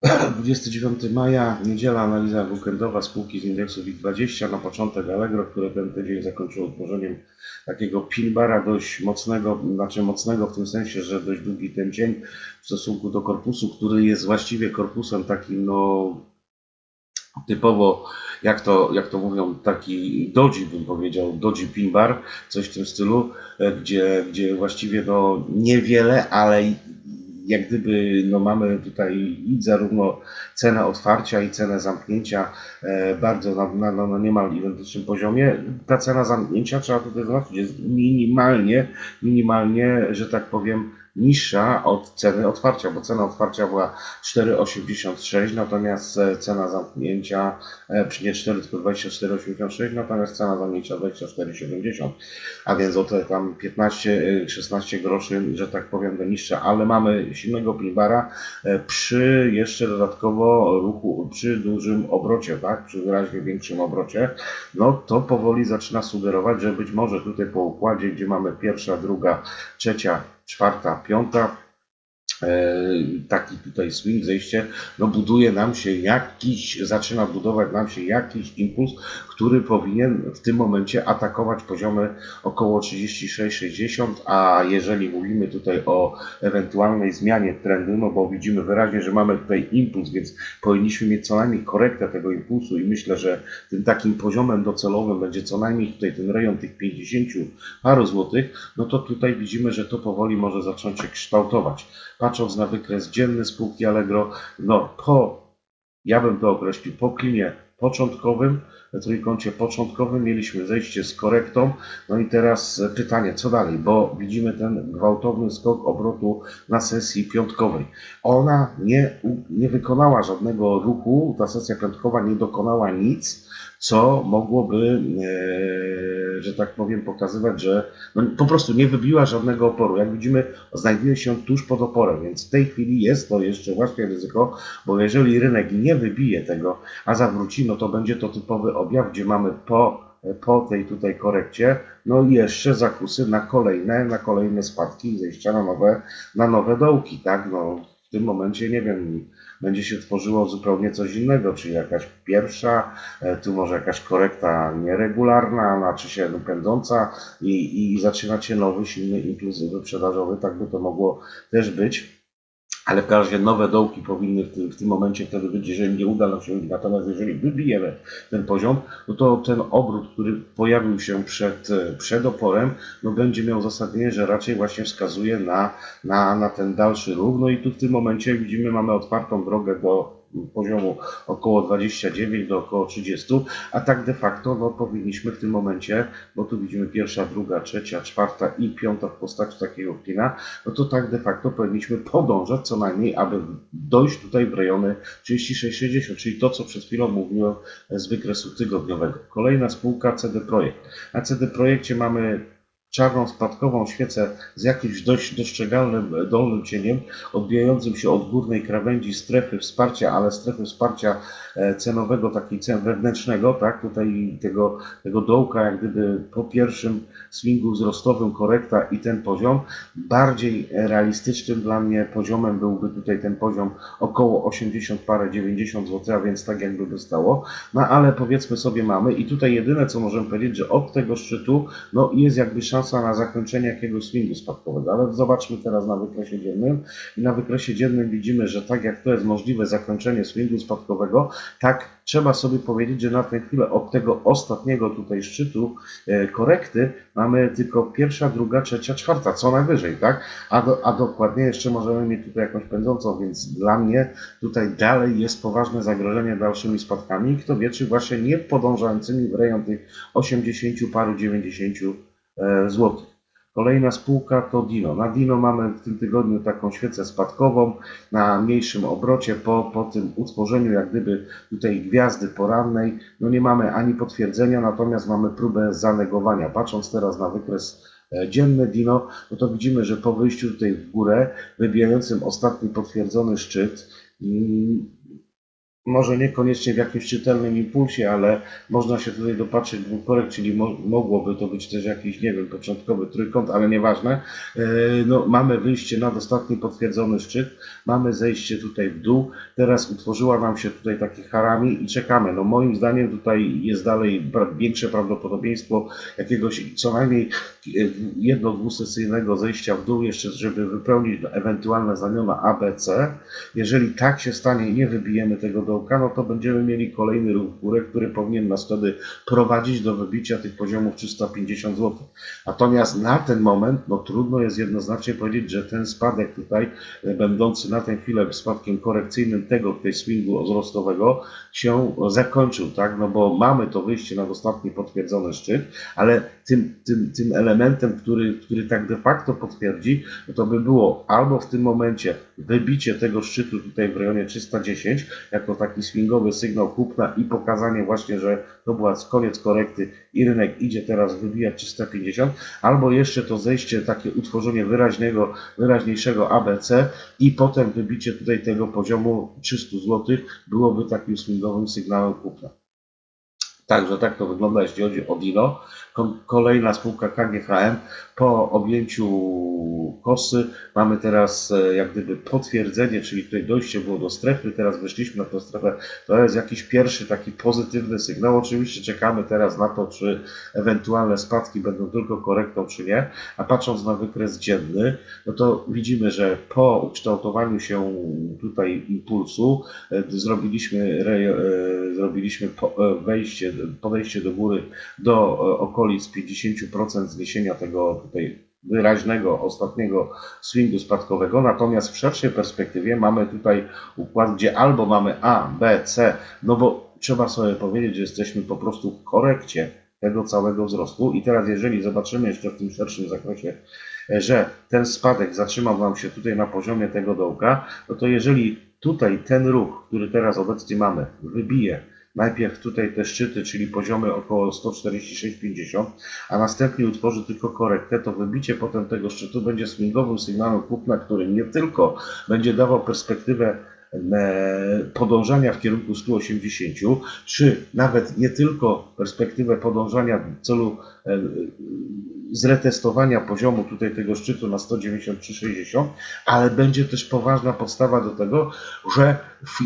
29 maja, niedziela, analiza weekendowa spółki z indeksu WIG20. Na początek Allegro, które ten tydzień zakończyło utworzeniem takiego pilbara dość mocnego, znaczy mocnego w tym sensie, że dość długi ten dzień w stosunku do korpusu, który jest właściwie korpusem takim no typowo, jak to, jak to mówią, taki doji bym powiedział, doji pin bar, coś w tym stylu, e, gdzie, gdzie właściwie no niewiele, ale jak gdyby no mamy tutaj i zarówno cenę otwarcia i cenę zamknięcia e, bardzo na, na, na, niemal identycznym poziomie. Ta cena zamknięcia, trzeba tutaj zobaczyć, jest minimalnie, minimalnie, że tak powiem, niższa od ceny otwarcia, bo cena otwarcia była 4,86, natomiast e, cena zamknięcia, e, nie 4, tylko 24,86, natomiast cena zamknięcia 24,70, a więc o te tam 15-16 groszy, że tak powiem, do niższa, ale mamy silnego pilbara e, przy jeszcze dodatkowo ruchu, przy dużym obrocie, tak, przy wyraźnie większym obrocie, no to powoli zaczyna sugerować, że być może tutaj po układzie, gdzie mamy pierwsza, druga, trzecia, czwarta, piąta, taki tutaj swing, zejście, no buduje nam się jakiś, zaczyna budować nam się jakiś impuls, który powinien w tym momencie atakować poziomy około 36-60, a jeżeli mówimy tutaj o ewentualnej zmianie trendu, no bo widzimy wyraźnie, że mamy tutaj impuls, więc powinniśmy mieć co najmniej korektę tego impulsu i myślę, że tym takim poziomem docelowym będzie co najmniej tutaj ten rejon tych 50 paru złotych, no to tutaj widzimy, że to powoli może zacząć się kształtować. Patrząc na wykres dzienny spółki Allegro, no po, ja bym to określił, po klinie początkowym, w trójkącie początkowym mieliśmy zejście z korektą. No i teraz pytanie, co dalej? Bo widzimy ten gwałtowny skok obrotu na sesji piątkowej. Ona nie, nie wykonała żadnego ruchu, ta sesja piątkowa nie dokonała nic, co mogłoby, e, że tak powiem, pokazywać, że no, po prostu nie wybiła żadnego oporu. Jak widzimy, znajduje się tuż pod oporem, więc w tej chwili jest to jeszcze właśnie ryzyko, bo jeżeli rynek nie wybije tego, a zawróci, no to będzie to typowy objaw, gdzie mamy po po tej tutaj korekcie, no i jeszcze zakusy na kolejne, na kolejne spadki i zejścia na nowe, na nowe dołki, tak? No, w tym momencie, nie wiem, będzie się tworzyło zupełnie coś innego, czyli jakaś pierwsza, e, tu może jakaś korekta nieregularna, znaczy się pędząca i, i zaczyna się nowy, silny impuls wyprzedażowy, tak by to mogło też być. Ale w każdym razie nowe dołki powinny w tym, w tym momencie wtedy być, jeżeli nie uda nam się, natomiast jeżeli wybijemy ten poziom, no to ten obrót, który pojawił się przed, przed oporem, no będzie miał zasadnienie, że raczej właśnie wskazuje na, na, na ten dalszy ruch. No i tu w tym momencie widzimy, mamy otwartą drogę do poziomu około 29 do około 30, a tak de facto no, powinniśmy w tym momencie, bo tu widzimy pierwsza, druga, trzecia, czwarta i piąta w postaci takiego klina, no to tak de facto powinniśmy podążać co najmniej, aby dojść tutaj w rejony 36-60, czyli to, co przed chwilą mówiłem z wykresu tygodniowego. Kolejna spółka CD Projekt. Na CD Projekcie mamy czarną spadkową świecę z jakimś dość dostrzegalnym dolnym cieniem, odbijającym się od górnej krawędzi strefy wsparcia, ale strefy wsparcia e, cenowego, takiej cen wewnętrznego, tak, tutaj tego, tego dołka, jak gdyby po pierwszym swingu wzrostowym korekta i ten poziom, bardziej realistycznym dla mnie poziomem byłby tutaj ten poziom około 80 parę 90 zł, a więc tak jakby dostało, no ale powiedzmy sobie mamy i tutaj jedyne co możemy powiedzieć, że od tego szczytu no jest jakby szansa szansa na zakończenie jakiegoś swingu spadkowego, ale zobaczmy teraz na wykresie dziennym i na wykresie dziennym widzimy, że tak jak to jest możliwe zakończenie swingu spadkowego, tak trzeba sobie powiedzieć, że na tę chwilę od tego ostatniego tutaj szczytu e, korekty mamy tylko pierwsza, druga, trzecia, czwarta, co najwyżej, tak? A, do, a dokładnie jeszcze możemy mieć tutaj jakąś pędzącą, więc dla mnie tutaj dalej jest poważne zagrożenie dalszymi spadkami. Kto wie, czy właśnie nie podążającymi w rejon tych 80 paru 90 E, zł. Kolejna spółka to Dino. Na Dino mamy w tym tygodniu taką świecę spadkową na mniejszym obrocie po, po tym utworzeniu jak gdyby tutaj gwiazdy porannej. No nie mamy ani potwierdzenia, natomiast mamy próbę zanegowania. Patrząc teraz na wykres e, dzienny Dino, no to widzimy, że po wyjściu tutaj w górę, wybijającym ostatni potwierdzony szczyt, mm, może niekoniecznie w jakimś czytelnym impulsie, ale można się tutaj dopatrzyć dwóch korekt, czyli mo mogłoby to być też jakiś, nie wiem, początkowy trójkąt, ale nieważne. E, no, mamy wyjście nad ostatni potwierdzony szczyt, mamy zejście tutaj w dół, teraz utworzyła nam się tutaj taki harami i czekamy. No moim zdaniem tutaj jest dalej pra większe prawdopodobieństwo jakiegoś co najmniej jedno dwusesyjnego zejścia w dół jeszcze, żeby wypełnić ewentualne znamiona ABC. Jeżeli tak się stanie i nie wybijemy tego no to będziemy mieli kolejny ruch w górę, który powinien nas wtedy prowadzić do wybicia tych poziomów 350 zł. Natomiast na ten moment, no trudno jest jednoznacznie powiedzieć, że ten spadek tutaj, e, będący na tę chwilę spadkiem korekcyjnym tego tej swingu wzrostowego, się zakończył, tak? No bo mamy to wyjście na ostatni potwierdzony szczyt, ale tym, tym, tym elementem, który, który tak de facto potwierdzi, no to by było albo w tym momencie wybicie tego szczytu tutaj w rejonie 310 jako taki swingowy sygnał kupna i pokazanie właśnie, że to była koniec korekty i rynek idzie teraz wybijać 350, albo jeszcze to zejście, takie utworzenie wyraźnego, wyraźniejszego ABC i potem wybicie tutaj tego poziomu 300 zł byłoby takim swingowym sygnałem kupna. Także tak to wygląda, jeśli chodzi o Dino. Kolejna spółka KGHM po objęciu kosy mamy teraz e, jak gdyby potwierdzenie, czyli tutaj dojście było do strefy, teraz weszliśmy na tę strefę. To jest jakiś pierwszy taki pozytywny sygnał. Oczywiście czekamy teraz na to, czy ewentualne spadki będą tylko korektą, czy nie. A patrząc na wykres dzienny, no to widzimy, że po ukształtowaniu się tutaj impulsu e, zrobiliśmy, e, zrobiliśmy wejście, podejście do góry do okolic 50% zniesienia tego tutaj wyraźnego ostatniego swingu spadkowego, natomiast w szerszej perspektywie mamy tutaj układ, gdzie albo mamy A, B, C, no bo trzeba sobie powiedzieć, że jesteśmy po prostu w korekcie tego całego wzrostu. I teraz jeżeli zobaczymy jeszcze w tym szerszym zakresie, że ten spadek zatrzymał nam się tutaj na poziomie tego dołka, no to jeżeli tutaj ten ruch, który teraz obecnie mamy, wybije najpierw tutaj te szczyty, czyli poziomy około 146,50, a następnie utworzy tylko korektę, to wybicie potem tego szczytu będzie swingowym sygnałem kupna, który nie tylko będzie dawał perspektywę podążania w kierunku 180, czy nawet nie tylko perspektywę podążania w celu e, zretestowania poziomu tutaj tego szczytu na 193,60, ale będzie też poważna podstawa do tego, że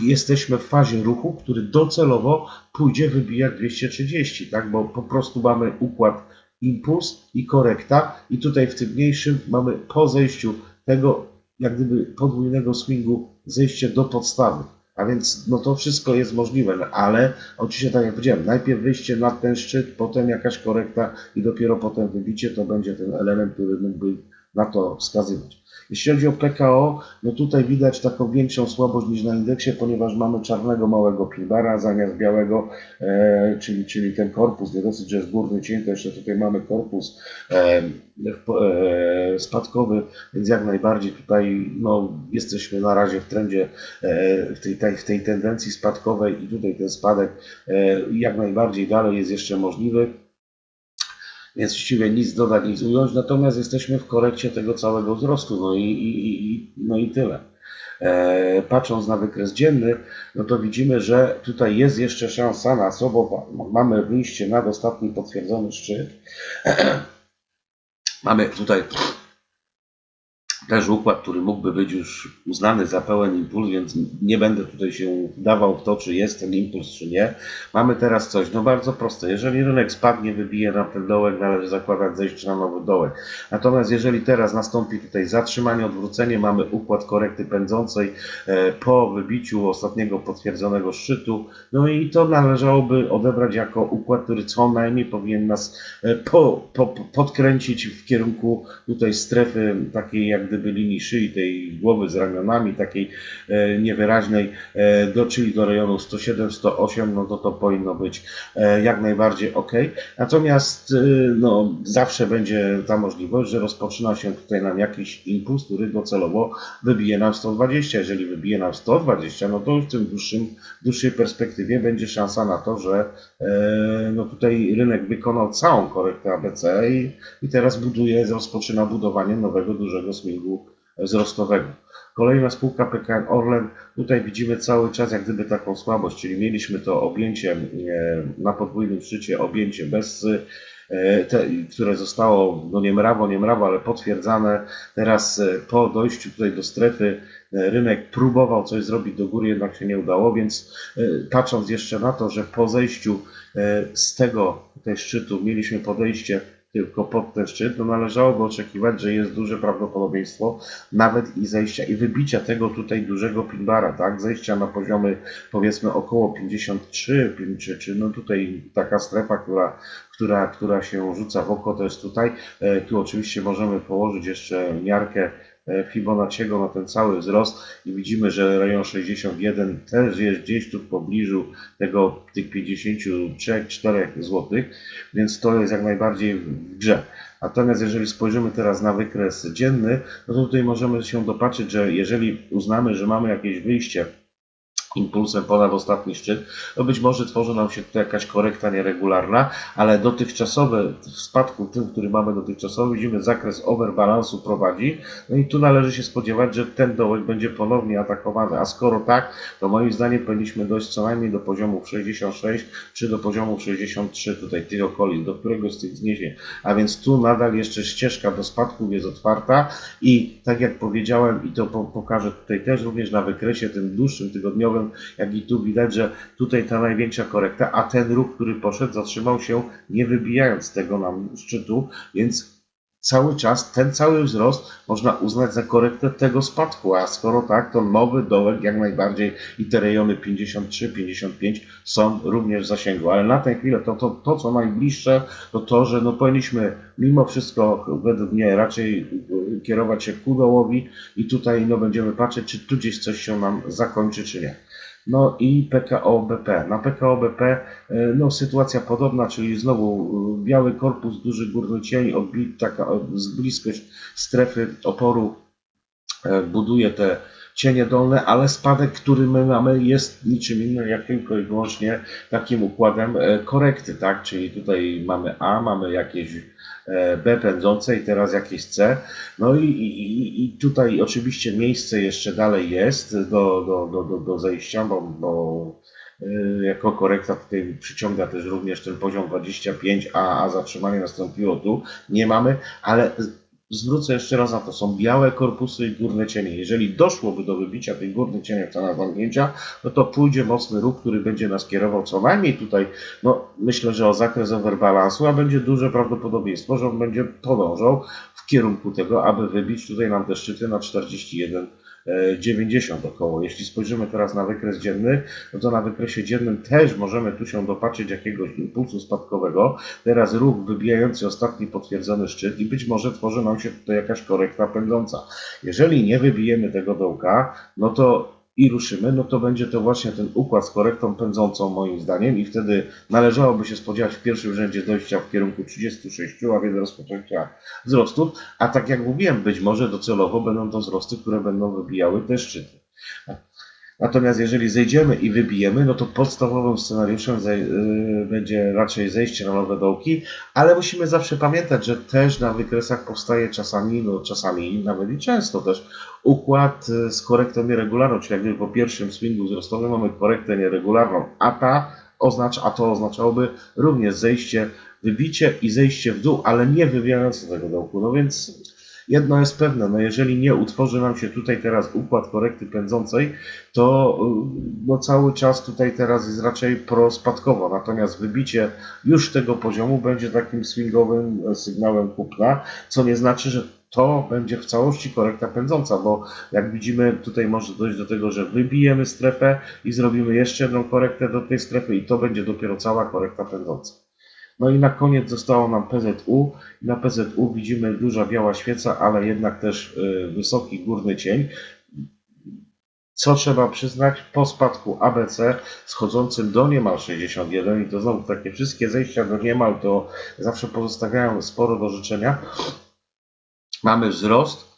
jesteśmy w fazie ruchu, który docelowo pójdzie wybijać 230, tak? bo po prostu mamy układ impuls i korekta i tutaj w tym mniejszym mamy po zejściu tego jak gdyby podwójnego swingu zejście do podstawy. A więc no to wszystko jest możliwe, no, ale oczywiście tak jak powiedziałem, najpierw wyjście na ten szczyt, potem jakaś korekta i dopiero potem wybicie to będzie ten element, który mógłby na to wskazywać. Jeśli chodzi o PKO, no tutaj widać taką większą słabość niż na indeksie, ponieważ mamy czarnego małego pilbara zamiast białego, e, czyli, czyli ten korpus, nie dosyć, że jest górny cień, to jeszcze tutaj mamy korpus e, e, spadkowy, więc jak najbardziej tutaj no, jesteśmy na razie w trendzie, e, w, tej, w tej tendencji spadkowej i tutaj ten spadek e, jak najbardziej dalej jest jeszcze możliwy więc właściwie nic dodać, nic ująć, natomiast jesteśmy w korekcie tego całego wzrostu, no i, i, i, no i tyle. E, patrząc na wykres dzienny, no to widzimy, że tutaj jest jeszcze szansa na co, bo mamy wyjście nad ostatni potwierdzony szczyt. mamy tutaj też układ, który mógłby być już uznany za pełen impuls, więc nie będę tutaj się wdawał w to, czy jest ten impuls, czy nie. Mamy teraz coś, no bardzo proste. Jeżeli rynek spadnie, wybije nam ten dołek, należy zakładać zejście na nowy dołek. Natomiast jeżeli teraz nastąpi tutaj zatrzymanie, odwrócenie, mamy układ korekty pędzącej e, po wybiciu ostatniego potwierdzonego szczytu, no i to należałoby odebrać jako układ, który co najmniej powinien nas e, po, po, podkręcić w kierunku tutaj strefy takiej jak gdyby linii szyi, tej głowy z ramionami, takiej e, niewyraźnej, e, do, czyli do rejonu 107-108, no to to powinno być e, jak najbardziej ok. Natomiast no, zawsze będzie ta możliwość, że rozpoczyna się tutaj nam jakiś impuls, który docelowo wybije nam 120. Jeżeli wybije nam 120, no to w tym dłuższym, dłuższej perspektywie będzie szansa na to, że no tutaj rynek wykonał całą korektę ABC i, i teraz buduje, rozpoczyna budowanie nowego dużego swingu wzrostowego. Kolejna spółka PKN Orlen, tutaj widzimy cały czas jak gdyby taką słabość, czyli mieliśmy to objęcie na podwójnym szczycie, objęcie bez e, te, które zostało, no nie mrawo, nie mrawo, ale potwierdzane. Teraz e, po dojściu tutaj do strefy e, rynek próbował coś zrobić do góry, jednak się nie udało, więc patrząc jeszcze na to, że po zejściu z tego tutaj szczytu mieliśmy podejście tylko pod ten szczyt, no należałoby oczekiwać, że jest duże prawdopodobieństwo nawet i zejścia i wybicia tego tutaj dużego pinbara, tak? Zejścia na poziomy powiedzmy około 53, czy, czy no tutaj taka strefa, która, która, która się rzuca w oko, to jest tutaj. E, Tu oczywiście możemy położyć jeszcze miarkę Fibonacciego na ten cały wzrost i widzimy, że rejon 61 też jest gdzieś tu w pobliżu tego, tych 53-4 zł, więc to jest jak najbardziej w grze. Natomiast jeżeli spojrzymy teraz na wykres dzienny, no to tutaj możemy się dopatrzyć, że jeżeli uznamy, że mamy jakieś wyjście impulsem ponad ostatni szczyt, to być może tworzy nam się tutaj jakaś korekta nieregularna, ale dotychczasowe w spadku tym, który mamy dotychczasowy, widzimy zakres overbalansu prowadzi, no i tu należy się spodziewać, że ten dołek będzie ponownie atakowany, a skoro tak, to moim zdaniem powinniśmy dojść co najmniej do poziomu 66 czy do poziomu 63 tutaj tych okolic, do któregoś z tych zniesień, a więc tu nadal jeszcze ścieżka do spadków jest otwarta i tak jak powiedziałem i to po, pokażę tutaj też również na wykresie tym dłuższym tygodniowym, jak i tu widać, że tutaj ta największa korekta, a ten ruch, który poszedł, zatrzymał się nie wybijając tego nam szczytu, więc cały czas ten cały wzrost można uznać za korektę tego spadku, a skoro tak, to nowy dołek jak najbardziej i te rejony 53-55 są również w zasięgu, ale na tę chwilę to, to, to co najbliższe to to, że no powinniśmy mimo wszystko według mnie raczej kierować się ku dołowi i tutaj no będziemy patrzeć, czy tu gdzieś coś się nam zakończy, czy nie. No i PKO BP. Na PKO BP y, no, sytuacja podobna, czyli znowu y, biały korpus, duży górny cień, odbit, taka z bliskość strefy oporu e, buduje te cienie dolne, ale spadek, który my mamy jest niczym innym jak tylko i wyłącznie takim układem e, korekty, tak? Czyli tutaj mamy A, mamy jakieś e, B pędzące i teraz jakieś C. No i, i, i tutaj oczywiście miejsce jeszcze dalej jest do, do, do, do, do zejścia, bo, bo y, jako korekta tutaj przyciąga też również ten poziom 25, a, a zatrzymanie nastąpiło tu. Nie mamy, ale zwrócę jeszcze raz na to, są białe korpusy i górne cienie. Jeżeli doszłoby do wybicia tych górnych cieni w cenach zamknięcia, no to pójdzie mocny ruch, który będzie nas kierował co najmniej tutaj, no myślę, że o zakres overbalansu, a będzie duże prawdopodobieństwo, że on będzie podążał w kierunku tego, aby wybić tutaj nam te szczyty na 41 e, 90 około. Jeśli spojrzymy teraz na wykres dzienny, no to na wykresie dziennym też możemy tu się dopatrzyć jakiegoś impulsu spadkowego. Teraz ruch wybijający ostatni potwierdzony szczyt i być może tworzy nam się tutaj jakaś korekta pędząca. Jeżeli nie wybijemy tego dołka, no to i ruszymy, no to będzie to właśnie ten układ z korektą pędzącą moim zdaniem i wtedy należałoby się spodziewać w pierwszym rzędzie dojścia w kierunku 36, a więc rozpoczęcia wzrostów, a tak jak mówiłem, być może docelowo będą to wzrosty, które będą wybijały te szczyty. Natomiast jeżeli zejdziemy i wybijemy, no to podstawowym scenariuszem yy, będzie raczej zejście na nowe dołki, ale musimy zawsze pamiętać, że też na wykresach powstaje czasami, no czasami nawet i często też układ y, z korektą nieregularną, czyli jak gdyby po pierwszym swingu wzrostowym mamy korektę nieregularną, a ta oznacza, a to oznaczałoby również zejście, wybicie i zejście w dół, ale nie wybijające tego dołku. No więc jedno jest pewne, no jeżeli nie utworzy nam się tutaj teraz układ korekty pędzącej, to y, no cały czas tutaj teraz jest raczej prospadkowo, natomiast wybicie już tego poziomu będzie takim swingowym e, sygnałem kupna, co nie znaczy, że to będzie w całości korekta pędząca, bo jak widzimy tutaj może dojść do tego, że wybijemy strefę i zrobimy jeszcze jedną korektę do tej strefy i to będzie dopiero cała korekta pędząca. No i na koniec zostało nam PZU. Na PZU widzimy duża biała świeca, ale jednak też y, wysoki górny cień. Co trzeba przyznać, po spadku ABC schodzącym do niemal 61 i to znowu takie wszystkie zejścia do niemal to zawsze pozostawiają sporo do życzenia. Mamy wzrost,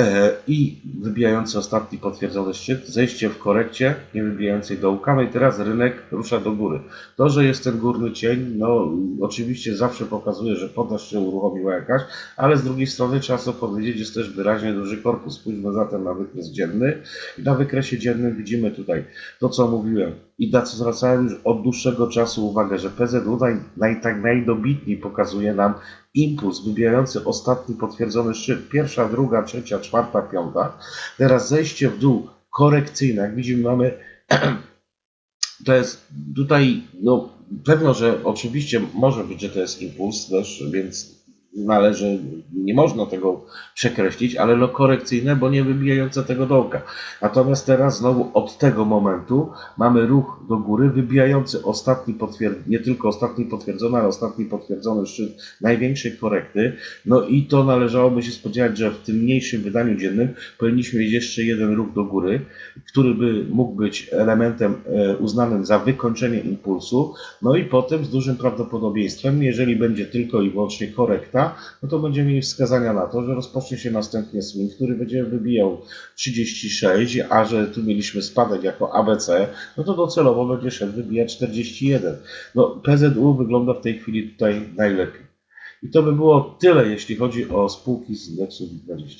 E, i wybijający ostatni potwierdzony szczyt, zejście w korekcie, nie wybijającej dołka, no teraz rynek rusza do góry. To, że jest ten górny cień, no oczywiście zawsze pokazuje, że podaż się uruchomiła jakaś, ale z drugiej strony trzeba sobie powiedzieć, jest też wyraźnie duży korpus. Spójrzmy zatem na wykres dzienny na wykresie dziennym widzimy tutaj to, co mówiłem i na co zwracałem już od dłuższego czasu uwagę, że PZU naj, naj, tak najdobitniej pokazuje nam impuls wybijający ostatni potwierdzony szczyt, pierwsza, druga, trzecia, czwarta, piąta. Teraz zejście w dół korekcyjne, jak widzimy mamy, to jest tutaj, no pewno, że oczywiście może być, że to jest impuls też, więc należy, nie można tego przekreślić, ale korekcyjne, bo nie wybijające tego dołka. Natomiast teraz znowu od tego momentu mamy ruch do góry, wybijający ostatni nie tylko ostatni potwierdzony, ale ostatni potwierdzony szczyt największej korekty. No i to należałoby się spodziewać, że w tym mniejszym wydaniu dziennym powinniśmy mieć jeszcze jeden ruch do góry, który by mógł być elementem e, uznanym za wykończenie impulsu. No i potem z dużym prawdopodobieństwem, jeżeli będzie tylko i wyłącznie korekta, no to będziemy mieli wskazania na to, że rozpocznie się następnie swing, który będzie wybijał 36, a że tu mieliśmy spadek jako ABC, no to docelowo będzie szedł wybijać 41. No PZU wygląda w tej chwili tutaj najlepiej. I to by było tyle, jeśli chodzi o spółki z indeksu WIG20.